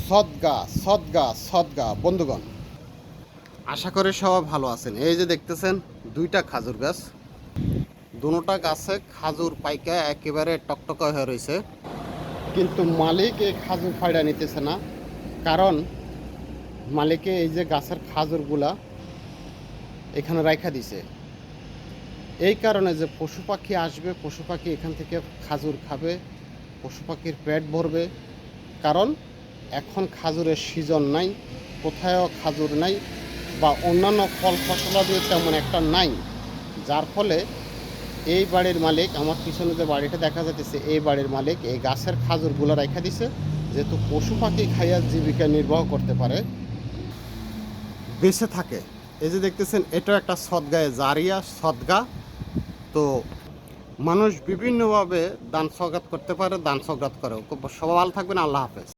সদগা সদগা সদগা, বন্ধুগণ। আশা করি সবাই ভালো আছেন। এই যে দেখতেছেন, দুইটা খাজুর গাছ। দুটা গাছে খাজুর পাইকা একেবারে টকটকা হয়ে রয়েছে। কিন্তু মালিক এই খাজুর ফায়দা নিতেছে না। কারণ মালিকে এই যে গাছের খাজুরগুলা এখানে রাখা দিছে। এই কারণে যে পশু পাখি আসবে, পশু পাখি এখান থেকে খাজুর খাবে, পশু পাখির পেট ভরবে। কারণ এখন খাজুরের সিজন নাই, কোথায়ও খাজুর নাই বা অন্যান্য ফল ফসলাদিও তেমন একটা নাই। যার ফলে এই বাড়ির মালিক, আমার পিছনে যে বাড়িটা দেখা যাচ্ছে এই বাড়ির মালিক এই গাছের খাজুরগুলো রেখে দিছে, যেহেতু পশু পাখি খাইয়া জীবিকা নির্বাহ করতে পারে, বেঁচে থাকে। এই যে দেখতেছেন এটা একটা সদগায়ে জারিয়া সদগা। তো মানুষ বিভিন্নভাবে দান সগাত করতে পারে, দান সগাত করে। সবাই ভালো থাকবেন, আল্লাহ হাফেজ।